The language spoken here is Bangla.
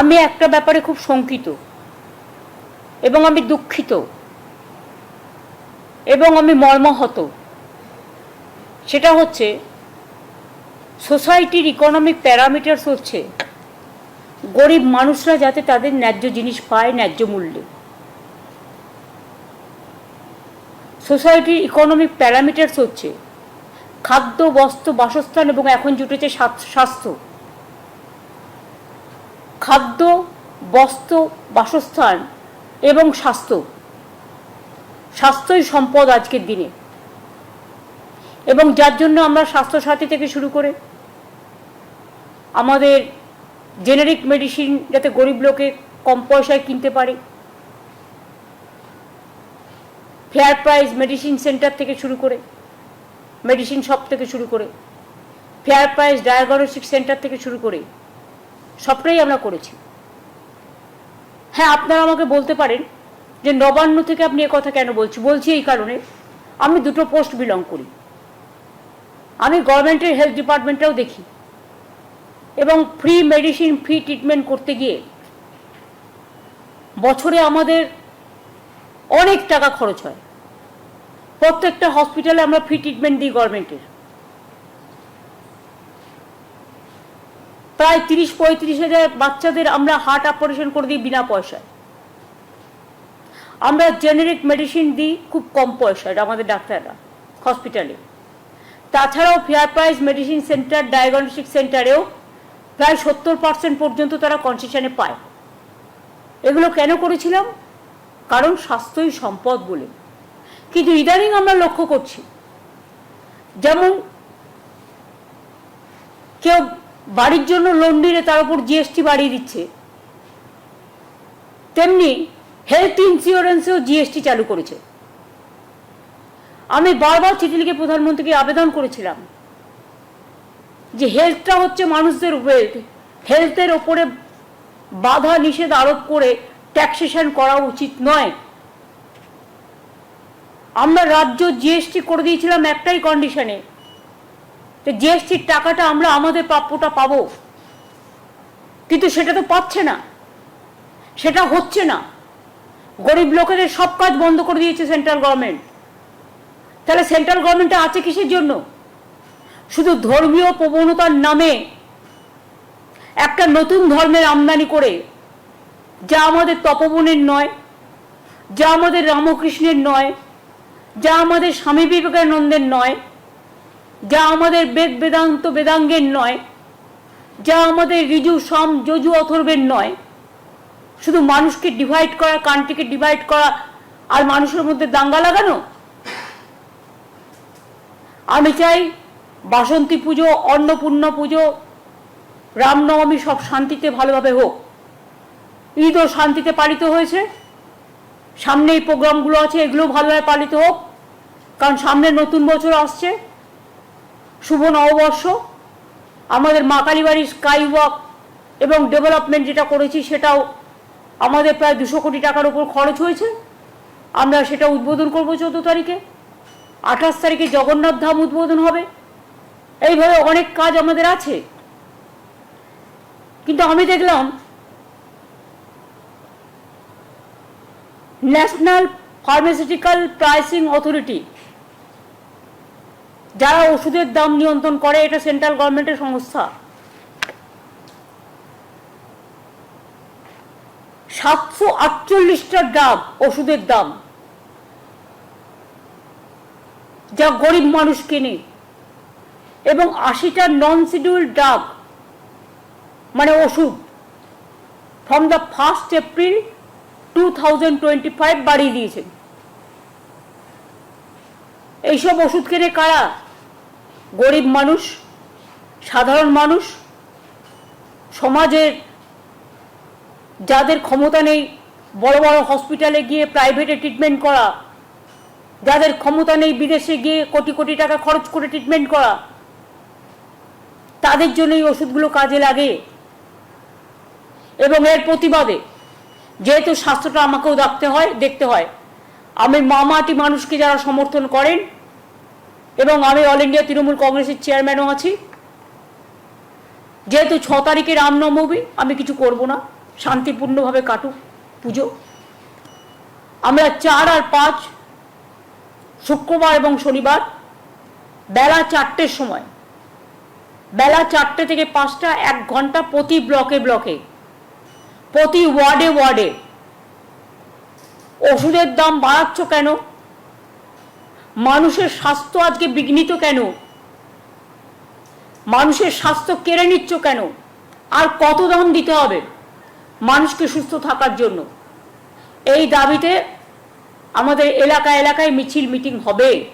আমি একটা ব্যাপারে খুব শঙ্কিত এবং আমি দুঃখিত এবং আমি মর্মাহত। সেটা হচ্ছে সোসাইটির ইকোনমিক প্যারামিটার্স হচ্ছে, গরিব মানুষরা যাতে তাদের ন্যায্য জিনিস পায় ন্যায্য মূল্যে। সোসাইটির ইকোনমিক প্যারামিটার্স হচ্ছে, খাদ্য, বস্ত্র, বাসস্থান এবং এখন জুটেছে স্বাস্থ্য। খাদ্য, বস্ত্র, বাসস্থান এবং স্বাস্থ্য। স্বাস্থ্যই সম্পদ আজকের দিনে। এবং যার জন্য আমরা স্বাস্থ্যসাথী থেকে শুরু করে আমাদের জেনারিক মেডিসিন যাতে গরিব লোকে কম পয়সায় কিনতে পারে ফেয়ার প্রাইস মেডিসিন সেন্টার থেকে শুরু করে মেডিসিন শপ থেকে শুরু করে ফেয়ার প্রাইস ডায়াগনস্টিক সেন্টার থেকে শুরু করে সবটাই আমরা করেছি। হ্যাঁ আপনারা আমাকে বলতে পারেন যে নবান্ন থেকে আপনি কথা কেন বলছি? বলছি এই কারণে আমি দুটো পোস্ট বিলং করি। আমি গভর্নমেন্টের হেলথ ডিপার্টমেন্টটাও দেখি এবং ফ্রি মেডিসিন ফ্রি ট্রিটমেন্ট করতে গিয়ে বছরে আমাদের অনেক টাকা খরচ হয়। প্রত্যেকটা হসপিটালে আমরা ফ্রি ট্রিটমেন্ট দিই গভর্নমেন্টের। প্রায় তিরিশ, পঁয়ত্রিশ হাজার বাচ্চাদের আমরা হার্ট অপারেশন করে দিই বিনা পয়সায়। আমরা জেনারিক মেডিসিন দিই খুব কম পয়সায় আমাদের ডাক্তাররা হসপিটালে তাছাড়াও fair price medicine centre diagnostic সেন্টারেও প্রায় সত্তর পার্সেন্ট পর্যন্ত তারা কনসেশনে পায়। এগুলো কেন করেছিলাম? কারণ স্বাস্থ্যই সম্পদ বলে। কিন্তু ইদানিং আমরা লক্ষ্য করছি, যেমন কেউ বাড়ির জন্য লোন নিলে তার উপর জিএসটি বাড়িয়ে দিচ্ছে। তেমনি হেলথ ইন্স্যুরেন্সেও জিএসটি চালু করেছে। আমি বারবার চিঠি লিখে প্রধানমন্ত্রীকে আবেদন করেছিলাম যে হেলথটা হচ্ছে মানুষদের ওয়েলথ হেলথের ওপরে বাধা নিষেধ আরোপ করে ট্যাক্সেশন করা উচিত নয়। আমরা রাজ্য জিএসটি করে দিয়েছিলাম একটাই কন্ডিশনে যে জিএসটির টাকাটা আমরা আমাদের প্রাপ্যটা পাবো। কিন্তু সেটা তো পাচ্ছে না। সেটা হচ্ছে না। গরিব লোকেদের সব কাজ বন্ধ করে দিয়েছে সেন্ট্রাল গভর্নমেন্ট। তাহলে সেন্ট্রাল গভর্নমেন্টটা আছে কিসের জন্য? শুধু ধর্মীয় প্রবণতার নামে একটা নতুন ধর্মের আমদানি করে, যা আমাদের তপবনের নয়, যা আমাদের রামকৃষ্ণের নয়, যা আমাদের স্বামী বিবেকানন্দের নয় যা আমাদের বেদ বেদান্ত বেদাঙ্গের নয়, যা আমাদের ঋজু সম, যজু অথর্বের নয়। শুধু মানুষকে ডিভাইড করা, কান্ট্রিকে ডিভাইড করা, আর মানুষের মধ্যে দাঙ্গা লাগানো? আমি চাই বাসন্তী পুজো, অন্নপূর্ণা পুজো, রামনবমী সব শান্তিতে ভালোভাবে হোক। ঈদও শান্তিতে পালিত হয়েছে। সামনে এই প্রোগ্রামগুলো আছে এগুলো ভালোভাবে পালিত হোক। কারণ সামনে নতুন বছর আসছে। শুভ নববর্ষ। আমাদের মা কালীবাড়ির স্কাই ওয়াক এবং ডেভেলপমেন্ট যেটা করেছি সেটাও আমাদের প্রায় দুশো কোটি টাকার উপর খরচ হয়েছে। আমরা সেটা উদ্বোধন করব চোদ্দ তারিখে। আঠাশ তারিখে জগন্নাথ ধাম উদ্বোধন হবে। এইভাবে অনেক কাজ আমাদের আছে। কিন্তু আমি দেখলাম ন্যাশনাল ফার্মাসিউটিক্যাল প্রাইসিং অথরিটি যারা ওষুধের দাম নিয়ন্ত্রণ করে, এটা সেন্ট্রাল গভর্নমেন্টের সংস্থা। সাতশো আটচল্লিশটা ড্রাগ ওষুধের দাম। যা গরিব মানুষ কেনে এবং আশিটা নন শিডিউল ড্রাগ মানে ওষুধ from the first April two thousand twenty five বাড়িয়ে দিয়েছেন এইসব ওষুধ কেনে কারা গরিব মানুষ, সাধারণ মানুষ, সমাজের যাদের ক্ষমতা নেই, বড় বড় হসপিটালে গিয়ে প্রাইভেটে ট্রিটমেন্ট করা, যাদের ক্ষমতা নেই বিদেশে গিয়ে কোটি কোটি টাকা খরচ করে ট্রিটমেন্ট করা, তাদের জন্য এই ওষুধগুলো কাজে লাগে। এবং এর প্রতিবাদে যেহেতু স্বাস্থ্যটা আমাকেও দেখতে হয় দেখতে হয়, আমি মামাটি মানুষকে যারা সমর্থন করেন এবং আমি অল ইন্ডিয়া তৃণমূল কংগ্রেসের চেয়ারম্যানও আছি। যেহেতু ছ তারিখে রামনবমী আমি কিছু করব না। শান্তিপূর্ণভাবে কাটুক পুজো। আমরা চার আর পাঁচ, শুক্রবার এবং শনিবার, বেলা চারটের সময়, বেলা চারটে থেকে পাঁচটা এক ঘণ্টা প্রতি ব্লকে ব্লকে, প্রতি ওয়ার্ডে ওয়ার্ডে, ওষুধের দাম বাড়াচ্ছ কেন? মানুষের স্বাস্থ্য আজকে বিঘ্নিত কেন? মানুষের স্বাস্থ্য কেড়ে নিচ্ছ কেন? আর কত দাম দিতে হবে মানুষকে সুস্থ থাকার জন্য? এই দাবিতে আমাদের এলাকা এলাকায় মিছিল মিটিং হবে।